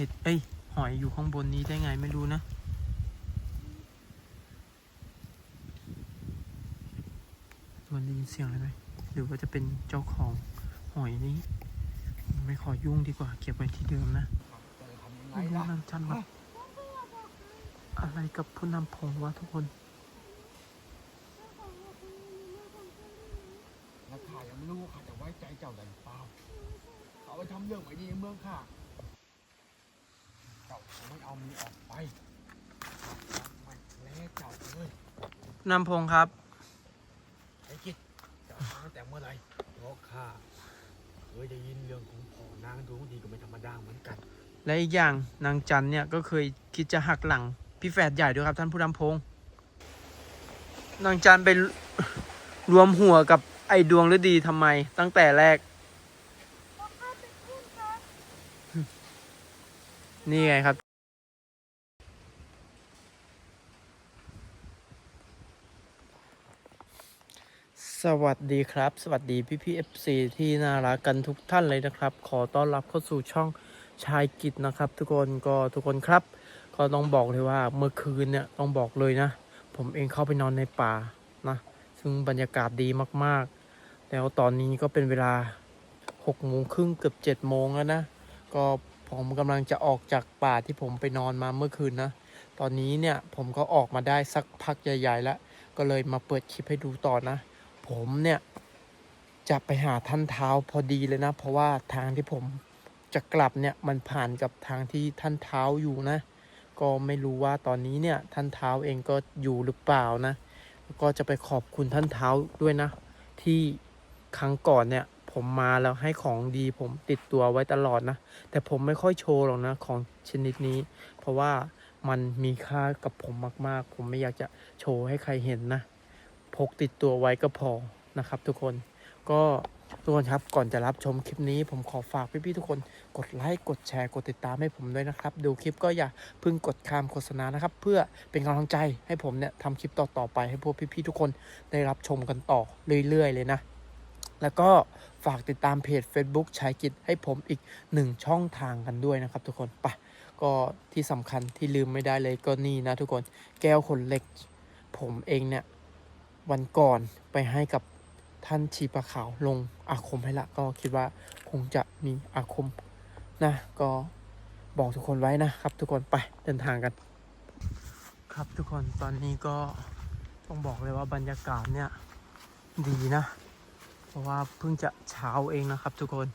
เห็ดเอ้ยหอยอยู่ข้างบนนี้ได้ไงไม่รู้นะมันได้ยินเสียงอะไรไหมหรือว่าจะเป็นเจ้าของหอยนี้ ไม่ขอยุ่งดีกว่า เก็บไว้ที่เดิมนะจะทำยังไงไม่รู้ล่ะนำจันมาอะไรกับผู้นำพงวะทุกคนและข้ายังไม่รู้ว่าข้าจะไว้ใจเจ้าได้หรือเปล่าเขาไปทำเรื่องไม่ดีในเมืองข้าเจ้า ไม่เอามีออกไปข้าจะไม่แล้เจ้าเลยผู้นำพงครับ ไอ้คิดเจ้ามาตั้งแต่เมื่อไหร่เพราะข้าเคยได้ยินเรื่องของพ่อนางดวงดีก็ไม่ธรรมดาเหมือนกัน และอีกอย่างนางจันเนี่ยก็เคยคิดจะหักหลัง พี่แฝดใหญ่ด้วยครับท่านผู้นำพง นางจันไปรวมหัวกับไอ้ดวงฤดีทำไม ตั้งแต่แรก นี่ไงครับ สวัสดีครับ สวัสดีพี่พี่เอฟซีที่น่ารักกันทุกท่านเลยนะครับ ขอต้อนรับเข้าสู่ช่องชายกิจนะครับ ทุกคนก็ทุกคนครับ ก็ต้องบอกเลยว่าเมื่อคืนเนี่ยต้องบอกเลยนะ ผมเองเข้าไปนอนในป่านะ ซึ่งบรรยากาศดีมากๆ แล้วตอนนี้ก็เป็นเวลา6โมงครึ่งเกือบ7โมงแล้วนะ ก็ผมกำลังจะออกจากป่าที่ผมไปนอนมาเมื่อคืนนะ ตอนนี้เนี่ยผมก็ออกมาได้สักพักใหญ่ๆแล้วก็เลยมาเปิดคลิปให้ดูต่อนะ ผมเนี่ยจะไปหาท่านเท้าพอดีเลยนะ เพราะว่าทางที่ผมจะกลับเนี่ยมันผ่านกับทางที่ท่านเท้าอยู่นะ ก็ไม่รู้ว่าตอนนี้เนี่ยท่านเท้าเองก็อยู่หรือเปล่านะแล้วก็จะไปขอบคุณท่านเท้าด้วยนะ ที่ครั้งก่อนเนี่ยผมมาแล้วให้ของดีผมติดตัวไว้ตลอดนะ แต่ผมไม่ค่อยโชว์หรอกนะของชนิดนี้ เพราะว่ามันมีค่ากับผมมาก ๆ ผมไม่อยากจะโชว์ให้ใครเห็นนะ พกติดตัวไว้ก็พอนะครับทุกคนก็ทุกคนครับก่อนจะรับชมคลิปนี้ผมขอฝากพี่ๆทุกคนกดไลค์กดแชร์กดติดตามให้ผมด้วยนะครับ ดูคลิปก็อย่าเพิ่งกดข้ามโฆษณานะครับ เพื่อเป็นกำลังใจให้ผมเนี่ยทำคลิปต่อๆไปให้พวกพี่ๆทุกคนได้รับชมกันต่อเรื่อยๆ เลยนะ แล้วก็ฝากติดตามเพจ Facebook ชายกิจให้ผมอีกหนึ่งช่องทางกันด้วยนะครับ ทุกคนไปะก็ที่สำคัญที่ลืมไม่ได้เลยก็นี่นะทุกคนแก้วขนเหล็ก ผมเองเนี่ย วันก่อนไปให้กับท่านชีปะขาวลงอาคมให้ละ ก็คิดว่าคงจะมีอาคมนะก็บอกทุกคนไว้นะครับ ทุกคนไปเดินทางกัน ครับทุกคนตอนนี้ก็ต้องบอกเลยว่าบรรยากาศเนี่ยดีนะ เพราะว่าเพิ่งจะเช้าเองนะครับ ทุกคน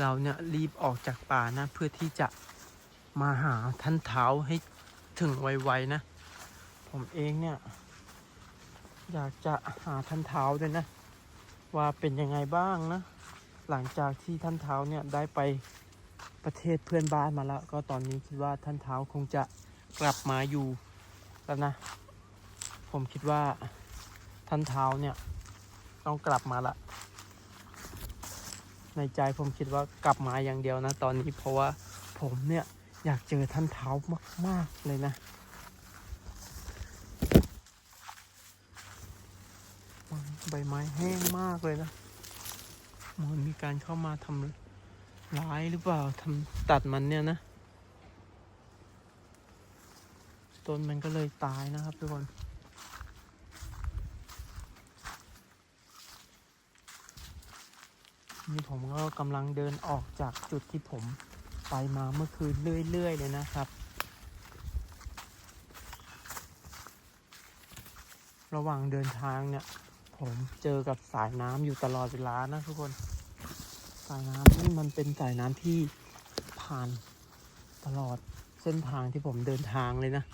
เราเนี่ยรีบออกจากป่านะ เพื่อที่จะมาหาท่านเท้าให้ถึงไวๆนะ ผมเองเนี่ย อยากจะหาท่านเท้าด้วยนะ ว่าเป็นยังไงบ้างนะ หลังจากที่ท่านเท้าเนี่ยได้ไปประเทศเพื่อนบ้านมาแล้ว ก็ตอนนี้คิดว่าท่านเท้าคงจะกลับมาอยู่แล้วนะ ผมคิดว่าท่านเท้าเนี่ยต้องกลับมาละ ในใจผมคิดว่ากลับมาอย่างเดียวนะ ตอนนี้เพราะว่าผมเนี่ยอยากเจอท่านเท้ามาก ๆ เลยนะ ใบไม้แห้งมากเลยนะเหมันมีการเข้ามาทำร้ายหรือเปล่าทำตัดมันเนี่ยนะ ต้นมันก็เลยตายนะครับทุกคนนี่ผมก็กำลังเดินออกจากจุดที่ผมไปมาเมื่อคืนเรื่อย ๆ เลยนะครับ ระหว่างเดินทางเนี่ย ผมเจอกับสายน้ำอยู่ตลอดเวลานะทุกคน สายน้ำนี่มันเป็นสายน้ำที่ผ่านตลอดเส้นทางที่ผมเดินทางเลยนะ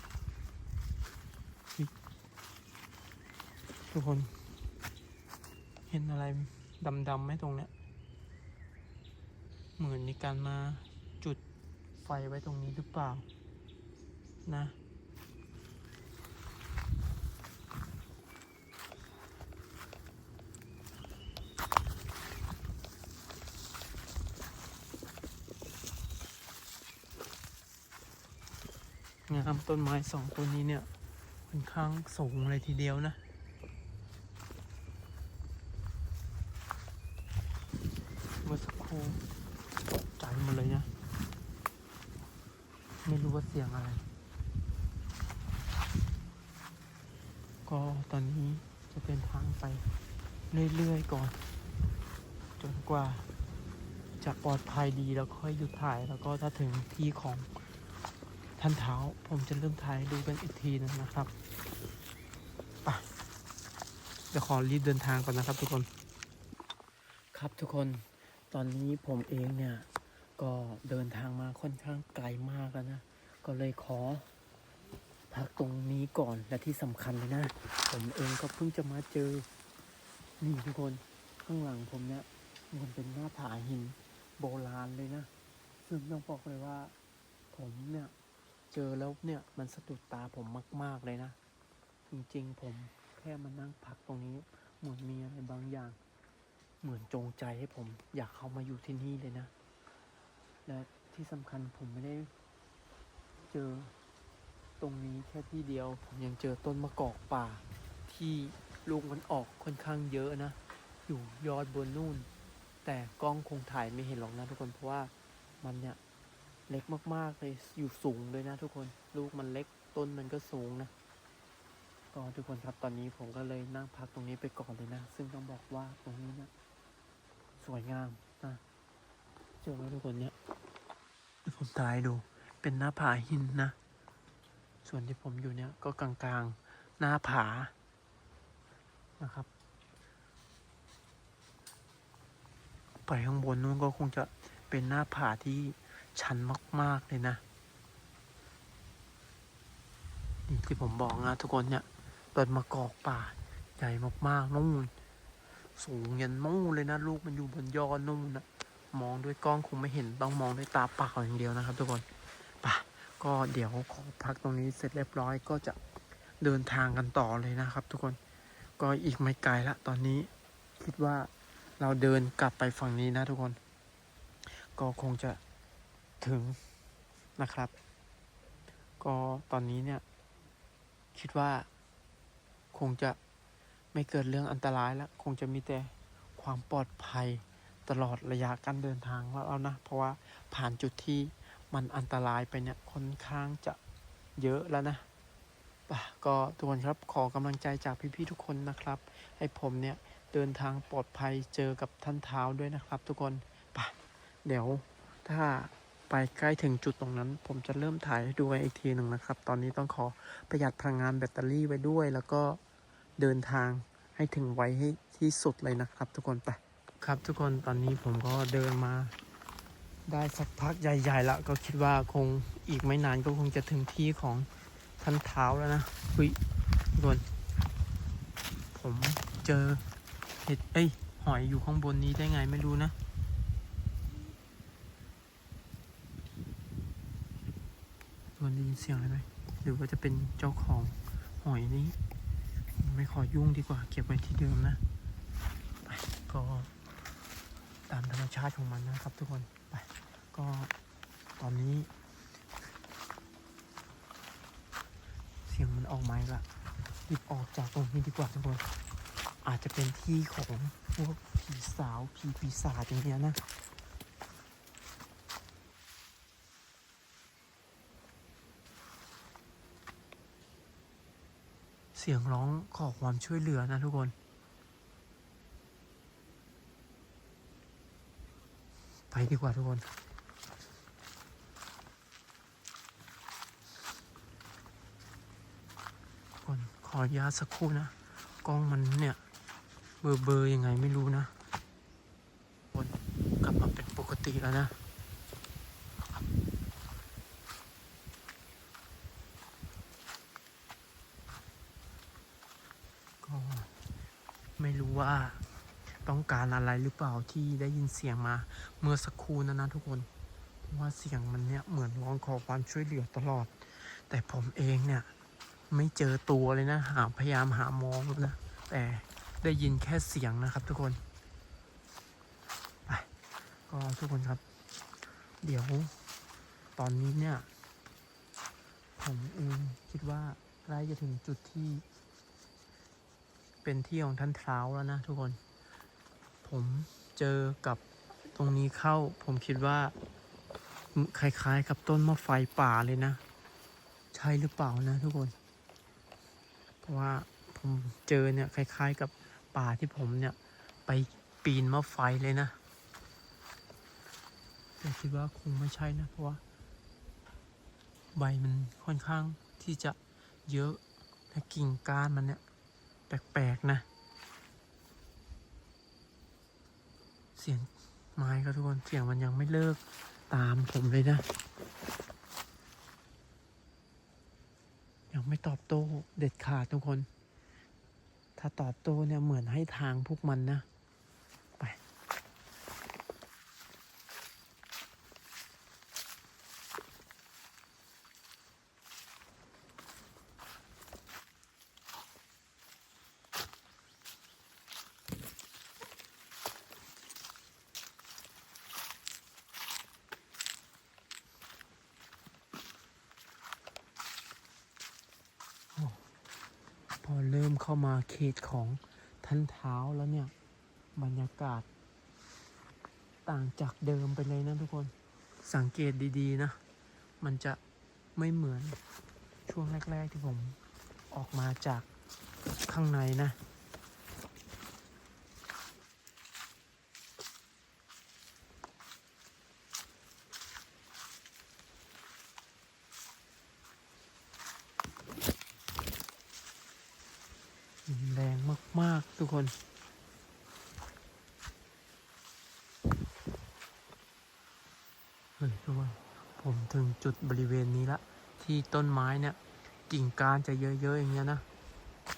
ทุกคน เห็นอะไรดำๆไหมตรงเนี้ยเหมือนมีการมาจุดไฟไว้ตรงนี้หรือเปล่านะ งามต้นไม้สองต้นนี้เนี่ยค่อนข้างสูงเลยทีเดียวนะเมื่อสักครู่ตกใจหมดเลยนะ ไม่รู้ว่าเสียงอะไร ก็ตอนนี้จะเดินทางไปเรื่อยๆก่อน จนกว่าจะปลอดภัยดีแล้วค่อยหยุดถ่ายแล้วก็ถ้าถึงที่ของ ท่านเท้าผมจะเริ่มถ่ายดูกันอีกทีนึงนะครับไปเดี๋ยวขอรีบเดินทางก่อนนะครับทุกคน ครับทุกคนตอนนี้ผมเองเนี่ย ก็เดินทางมาค่อนข้างไกลมากแล้วนะ ก็เลยขอพักตรงนี้ก่อนและที่สำคัญเลยนะ ผมเองก็เพิ่งจะมาเจอ นี่ทุกคนข้างหลังผมเนี่ยมันเป็นหน้าผาหินโบราณเลยนะ ซึ่งต้องบอกเลยว่าผมเนี่ย เจอแล้วเนี่ยมันสะดุดตาผมมาก ๆ เลยนะ จริงๆ ผมแค่มานั่งพักตรงนี้ เหมือนมีอะไรบางอย่าง เหมือนจงใจให้ผม อยากเข้ามาอยู่ที่นี่เลยนะ และที่สำคัญผมไม่ได้ เจอตรงนี้แค่ที่เดียว ผมยังเจอต้นมะกอกป่า ที่ลูกมันออกค่อนข้างเยอะนะ อยู่ยอดบนนู่น แต่กล้องคงถ่ายไม่เห็นหรอกนะทุกคนเพราะว่ามันเนี่ย เล็กมากๆเลยอยู่สูงเลยนะทุกคนลูกมันเล็กต้นมันก็สูงนะก็ทุกคนครับตอนนี้ผมก็เลยนั่งพักตรงนี้ไปก่อนเลยนะ ซึ่งต้องบอกว่าตรงนี้เนี่ยสวยงามนะเจอไหมทุกคนเนี่ยผมถ่ายดูเป็นหน้าผาหินนะ ส่วนที่ผมอยู่เนี่ยก็กลางๆหน้าผานะครับไปข้างบนนู้นก็คงจะเป็นหน้าผาที่ ชันมาก ๆ เลยนะนี่ที่ผมบอกนะทุกคนเนี่ยต้นมะกอกป่า ใหญ่มาก ๆนู่น สูงยันนู่นเลยนะ ลูกมันอยู่บนยอดนู่นนะมองด้วยกล้องคงไม่เห็นต้องมองด้วยตาเปล่าอย่างเดียวนะครับ ทุกคนป่ะก็เดี๋ยวขอพักตรงนี้เสร็จเรียบร้อยก็จะเดินทางกันต่อเลยนะครับ ทุกคนก็อีกไม่ไกลละตอนนี้คิดว่าเราเดินกลับไปฝั่งนี้นะทุกคน ก็คงจะ ถึงนะครับ ก็ตอนนี้เนี่ย คิดว่าคงจะไม่เกิดเรื่องอันตรายแล้ว คงจะมีแต่ความปลอดภัยตลอดระยะการเดินทางแล้วนะ เพราะว่าผ่านจุดที่มันอันตรายไปเนี่ยค่อนข้างจะเยอะแล้วนะป่ะก็ทุกคนครับขอกำลังใจจากพี่ๆทุกคนนะครับ ให้ผมเนี่ยเดินทางปลอดภัยเจอกับท่านเท้าด้วยนะครับ ทุกคนป่ะเดี๋ยวถ้า ไปใกล้ถึงจุดตรงนั้น ผมจะเริ่มถ่ายให้ดูกันอีกทีหนึ่งนะครับ ตอนนี้ต้องขอประหยัดพลังงานแบตเตอรี่ไว้ด้วย แล้วก็เดินทางให้ถึงไวให้ที่สุดเลยนะครับ ทุกคนไปครับทุกคนตอนนี้ผมก็เดินมา ได้สักพักใหญ่ๆแล้วก็คิดว่าคงอีกไม่นานก็คงจะถึงที่ของท่านเท้าแล้วนะคุยทุกคนผมเจอเห็ดเอ้ยหอยอยู่ข้างบนนี้ได้ไงไม่รู้นะ ทุกคนได้ยินเสียงอะไรไหมหรือว่าจะเป็นเจ้าของหอยนี้ ไม่ขอยุ่งดีกว่า เก็บไว้ที่เดิมนะไปก็ตามธรรมชาติของมันนะครับ ทุกคนไปก็ตอนนี้ เสียงมันออกไหมละหยิบออกจากตรงนี้ดีกว่าทุกคน อาจจะเป็นที่ของพวกผีสาวผีปีศาจอย่างเงี้ยนะ เสียงร้องขอความช่วยเหลือนะทุกคน ไปดีกว่าทุกคนทุกคนขออนุญาตสักครู่นะ กล้องมันเนี่ย เบอร์เบอร์ยังไงไม่รู้นะคนกลับมาเป็นปกติแล้วนะ ก็ไม่รู้ว่าต้อง การอะไรหรือเปล่าที่ได้ยินเสียงมาเมื่อสักครู่นั้นนะทุกคนว่าเสียงมันเนี่ยเหมือนร้องขอความช่วยเหลือตลอด แต่ผมเองเนี่ยไม่เจอตัวเลยนะหาพยายามหามองแล้วนะแต่ได้ยินแค่เสียงนะครับทุกคนไปก็ทุกคนครับ เดี๋ยวตอนนี้เนี่ย ผมเองคิดว่าใกล้จะถึงจุดที่ เป็นที่ของท่านเท้าแล้วนะทุกคน ผมเจอกับตรงนี้เข้า ผมคิดว่า คล้ายๆ กับต้นมะไฟป่าเลยนะ ใช่หรือเปล่านะทุกคน เพราะว่าผมเจอเนี่ยคล้าย ๆ กับป่าที่ผมเนี่ย ไปปีนมะไฟเลยนะแต่คิดว่าคงไม่ใช่นะ เพราะว่า ใบมันค่อนข้างที่จะเยอะและกิ่งก้านมันเนี่ย แปลกๆนะ สียงไม้ครับทุกคนเสียงมันยังไม่เลิกตามผมเลยนะ ยังไม่ตอบโต้เด็ดขาดทุกคน ถ้าตอบโต้เนี่ยเหมือนให้ทางพวกมันนะ ไป พอ เข้ามาเขตของท่านเท้าแล้วเนี่ย บรรยากาศ ต่างจากเดิมไปเลยนะทุกคนสังเกตดีๆนะ มันจะไม่เหมือนช่วงแรก ๆ ที่ผมออกมาจากข้างในนะ แรงมา กคน เฮ้ยทุกคนผมถึงจุดบริเวณนี้ละ ที่ต้นไม้เนี่ย กิ่งก้านจะเยอะๆอย่างเงี้ยนะ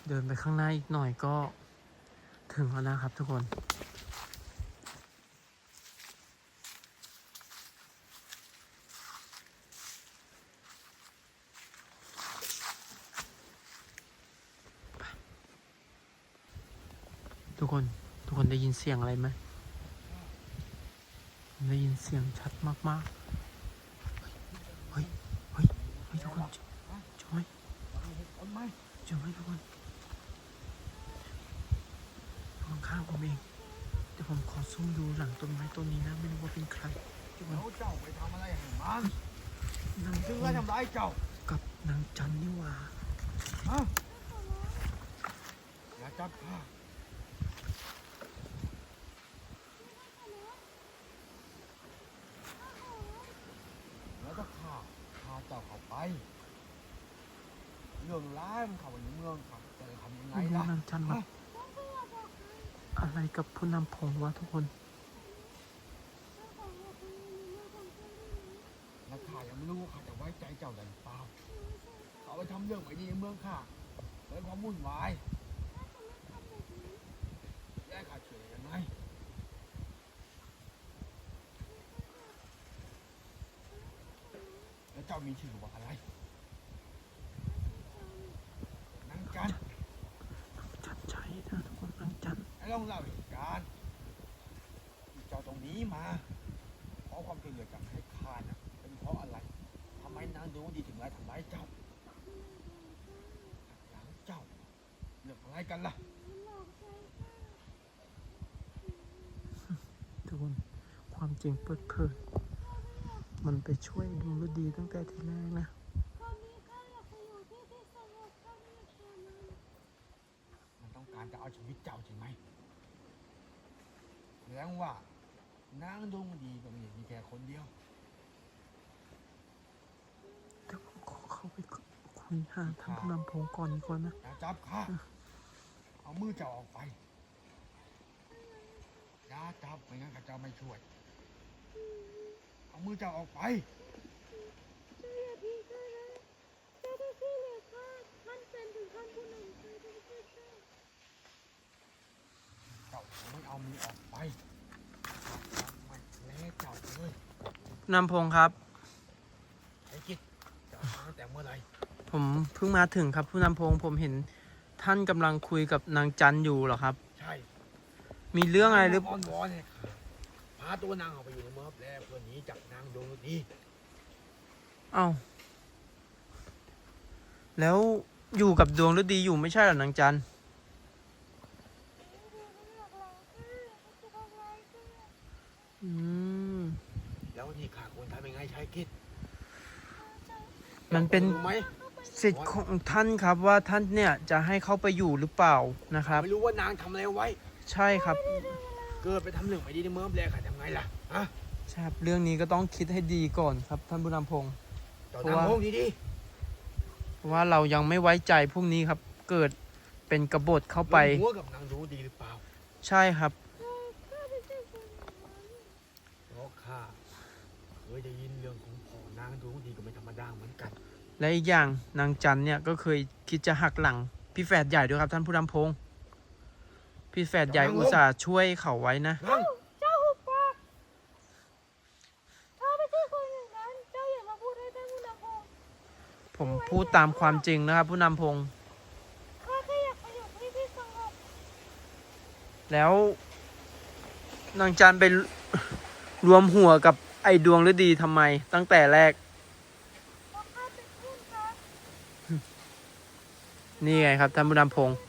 เดินไปข้างหน้าอีกหน่อยก็ถึงแล้วนะครับทุกคน ทุกคนทุกคนได้ยินเสียงอะไรไหมผมได้ยินเสียงชัดมากๆ เฮ้ย เฮ้ย เฮ้ยทุกคนเจอไหมต้นไม้เจอไหมทุกคนอยู่ข้างๆผมเองเดี๋ยวผมขอซุ่มดูหลังต้นไม้ต้นนี้นะ ไม่รู้ว่าเป็นใครทุกคนแล้วเจ้าไปทำอะไรให้มันนางถึงพได้งทำร้ายเจ้า กับนางจันนี่หว่าฮะอย่าจับข้าแล้วก็ข้าพาเจ้าเข้าไป เรื่องร้าย มันเข้าไปในเมืองครับจะทำยังไงไม่รู้ล่ะนางจันมาฮะอะไรกับผู้นำพงวะทุกคนแล้วข้ายังไม่รู้ว่าข้าจะไว้ใจเจ้าได้หรือเปล่าเขาไปทำเรื่องไม่ดีในเมืองข้าเกิดความวุ่นวายแย่ข้าช่วยยังไงแล้วเจ้ามีชื่อว่าอะไรนางจัน จันใจนะทุกคนนางจัน ให้ลองเล่าเหตุการณ์ที่เจ้าตรงนี้มาขอความช่วยเหลือจากให้ข้านะเป็นเพราะอะไรทำไมนางดวงดีถึงไล่ทำร้ายเจ้าหลังเจ้าเรื่องอะไรกันล่ะ ทุกคน ความ จริงเปิดเผยมันไปช่วยดวงฤดีตั้งแต่ทีแรกนะมันต้องการจะเอาชีวิตเจ้าใช่ไหมแสดงว่านางดวงดีก็ไม่ได้มีแค่คนเดียวแต่ผมขอเข้าไปคุยหาท่านผู้นำพงก่อนดีกว่านะอย่าจับข้าเอามือเจ้าออกไปอย่าจับไม่งั้นข้าเจ้าไม่ช่วย เอามือเจ้าออกไปเจ้าไม่เอามือออกไปไม่แล้เจ้าเลยนำพงครับ ไอ้กิจเจ้ามาตั้งแต่เมื่อไหร่ผมเพิ่งมาถึงครับผู้นำพงผมเห็นท่านกำลังคุยกับนางจันอยู่เหรอครับ ใช่มีเรื่องอะไรหรืออ้อนวอนเนี่ยพา ตัวนางออกไปอยู่ในเมืองแล้วเพื่อหนีจากนางดวงฤดีเอ้าแล้วอยู่กับดวงฤดีอยู่ไม่ใช่เหรอนางจันอืมแล้วนี่ข้าควรทำยังไงชายกิจมันเป็นรู้ไหมสิทธิ์ของท่านครับว่าท่านเนี่ยจะให้เข้าไปอยู่หรือเปล่านะครับ ไม่รู้ว่านางทำอะไรเอาไว้ ใช่ครับ เกิดไปทำเรื่องไม่ดีในเมืองแรกค่ะทำไงล่ะฮะใช่ครับเรื่องนี้ก็ต้องคิดให้ดีก่อนครับท่านผู้นำพงศ์เจ้าเพราะนางว่าพงดีดีเพราะว่าเรายังไม่ไว้ใจพวกนี้ครับ เกิดเป็นกบฏเข้าไป หัวกับนางรู้ดีหรือเปล่าใช่ครับ เพราะข้าเคยได้ยินเรื่องของพ่อนางรู้ดีก็ไม่ธรรมดาเหมือนกันและอีกอย่างนางจันเนี่ยก็เคยคิดจะหักหลังพี่แฝดใหญ่ด้วยครับท่านผู้นำพงศ์ พี่แฝดใหญ่อุตส่าห์ช่วยเขาไว้นะนางเจ้าหุบปากถ้าไม่ใช่คนอย่างนั้น เจ้าอย่ามาพูดให้ท่านผู้นำพงศ์ผมพูดตามความจริงนะครับ ผู้นำพงศ์ข้าแค่อยากไปอยู่ที่ที่สงบแล้วนางจันไปรวมหัวกับไอ้ดวงฤดีทำไม ตั้งแต่แรก เพราะข้าเป็นเพื่อนกันนี่ไงครับท่านผู้นำพงศ์กันแล้ว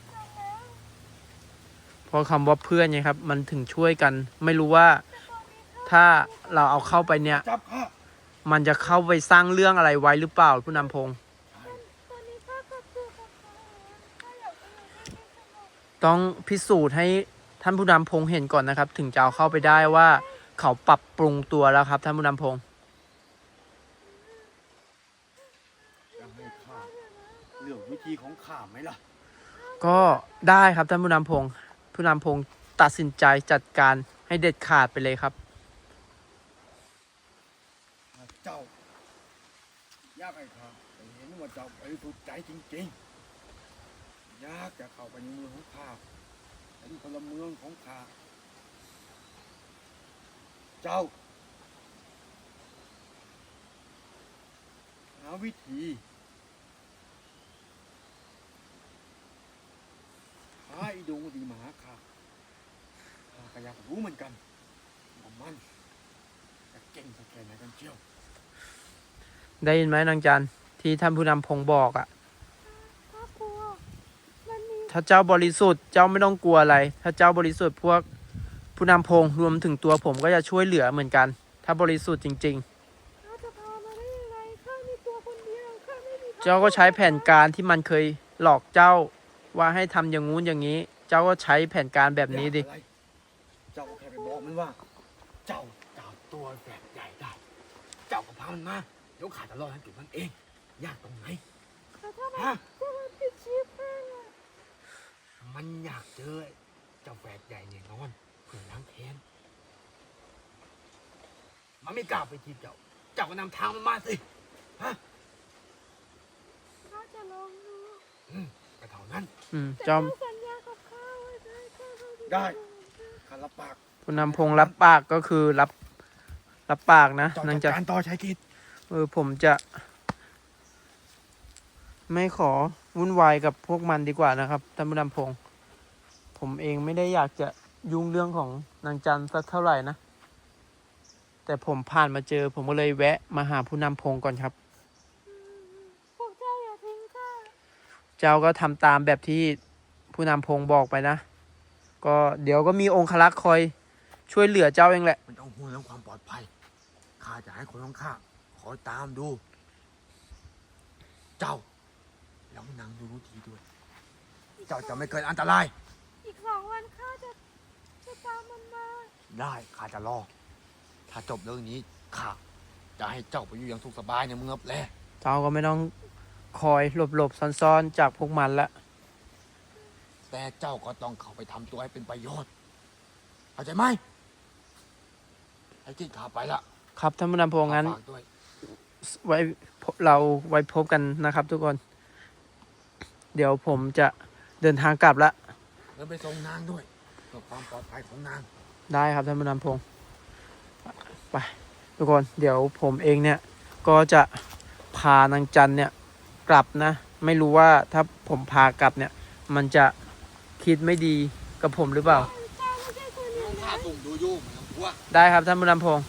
เพราะคำว่าเพื่อนไงครับ มันถึงช่วยกัน ไม่รู้ว่าถ้าเราเอาเข้าไปเนี่ย จับข้ามันจะเข้าไปสร้างเรื่องอะไรไว้หรือเปล่าผู้นำพงศ์ตอนนี้ข้ากลับตัวกับเขาข้าอยากไปอยู่ที่ที่สงบต้องพิสูจน์ให้ท่านผู้นำพงศ์เห็นก่อนนะครับ ถึงจะเอาเข้าไปได้ว่าเขาปรับปรุงตัวแล้วครับ ท่านผู้นำพงศ์จะให้ข้าเลือกวิธีของข้าไหมล่ะ ก็ได้ครับท่านผู้นำพงศ์ ผู้นำพงตัดสินใจจัดการให้เด็ดขาดไปเลยครับ เจ้ายากให้ข้าเห็นว่าเจ้าบริสุทธิ์ใจจริงๆ ยากจะเข้าไปในเมืองของข้าเป็นพลเมืองของข้าเจ้าหาวิธีหาไอ้ดวงดี ข้าก็อยากรู้เหมือนกันว่ามันจะเก่งสักแค่ไหนกันเชียวได้ยินไหมนางจันที่ท่านผู้นำพงศ์บอกอะ่ะข้ากลัว มันมีถ้าเจ้าบริสุทธิ์เจ้าไม่ต้องกลัวอะไร ถ้าเจ้าบริสุทธิ์พวกผู้นำพงศ์รวมถึงตัวผมก็จะช่วยเหลือเหมือนกัน ถ้าบริสุทธิ์จริงข้าจะพามาได้ยังไงข้ามีตัวคนเดียวข้าไม่มีๆ เจ้าก็ใช้แผนการที่มันเคยหลอกเจ้าว่าให้ทำอย่างงู้นอย่างนี้ เจ้าก็ใช้แผนการแบบนี้ดิ อยากอะไรเจ้าก็แค่ไป บอกมันว่า เจ้าจับตัวแบบใหญ่ได้ เจ้าก็พามันมาเดี๋ยวข้าจะรอดให้จุดมันเอง ยากตรงไหนข้าถ้ามันฮะถ้ามันติดชีพข้าน่ะมันอยากเจอเจ้าแฝดใหญ่แน่นอนเพื่อล้างแค้นมันไม่กล้าไปจีบเจ้า เจ้าก็นำทางมันมาสิ ฮะข้าจะลองดูก็เท่านั้น อืมแต่เจ้าเจ้าสัญญากับข้าไว้ได้ข้าเข้าที่ได้สงบข้ารับปาก ผู้นำพงศ์รับปากก็คือรับรับปากนะเจ้านางจัจัดนการต่อใช้กิจเออผมจะ ไม่ขอวุ่นวายกับพวกมันดีกว่านะครับท่านผู้นำพงศ์ผมเองไม่ได้อยากจะยุ่งเรื่องของนางจันสักเท่าไหร่นะ แต่ผมผ่านมาเจอ ผมก็เลยแวะมาหาผู้นำพงศ์ก่อนครับ พวกเจ้าอย่าทิ้งข้าเจ้าก็ทำตามแบบที่ผู้นำพงศ์บอกไปนะ ก็เดี๋ยวก็มีองคลักษ์คอย ช่วยเหลือเจ้าเองแหละ มันต้องห่วงเรื่องความปลอดภัย ข้าจะให้คนของข้าคอยตามดู เจ้า แล้วนางดูรู้ทีด้วย เจ้าจะไม่เกิดอันตราย อีกสองวันข้าจะจะตามมันมาได้ข้าจะรอ ถ้าจบเรื่องนี้ข้าจะให้เจ้าไปอยู่อย่างสุขสบายในเมืองแลเจ้าก็ไม่ต้องคอยหลบๆซ่อนๆ จากพวกมันละ แต่เจ้าก็ต้องเข้าไปทำตัวให้เป็นประโยชน์เข้าใจไหมไอ้ ที่ข้าไปละครับท่านผู้นำพงศ์งั้น ฝากด้วยไว้พบเราไว้พบกันนะครับ ทุกคน เดี๋ยวผมจะเดินทางกลับละ แล้วไปส่งนางด้วยเพื่อความปลอดภัยของนาง ได้ครับท่านผู้นำพงศ์ไปทุกคนเดี๋ยวผมเองเนี่ยก็จะพานางจันเนี่ยกลับนะ ไม่รู้ว่าถ้าผมพากลับเนี่ย มันจะคิดไม่ดีกับผมหรือเปล่าเจ้าไม่ใช่คนอย่างข้านั้นส่งดูอยู่ไม่ต้องกลัว ได้ครับท่านผู้นำพงศ์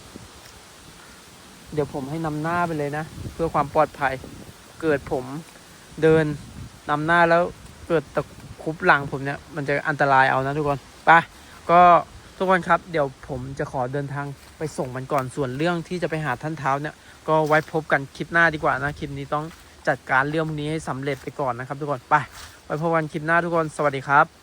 เดี๋ยวผมให้นำหน้าไปเลยนะ เพื่อความปลอดภัย เกิดผมเดินนำหน้าแล้วเกิดตะคุบหลังผมเนี่ย มันจะอันตรายเอานะทุกคนไปก็ทุกคนครับ เดี๋ยวผมจะขอเดินทางไปส่งมันก่อนส่วนเรื่องที่จะไปหาท่านเท้าเนี่ยก็ไว้พบกันคลิปหน้าดีกว่านะ คลิปนี้ต้องจัดการเรื่องนี้ให้สำเร็จไปก่อนนะครับ ทุกคนไปไว้พบกันคลิปหน้าทุกคนสวัสดีครับ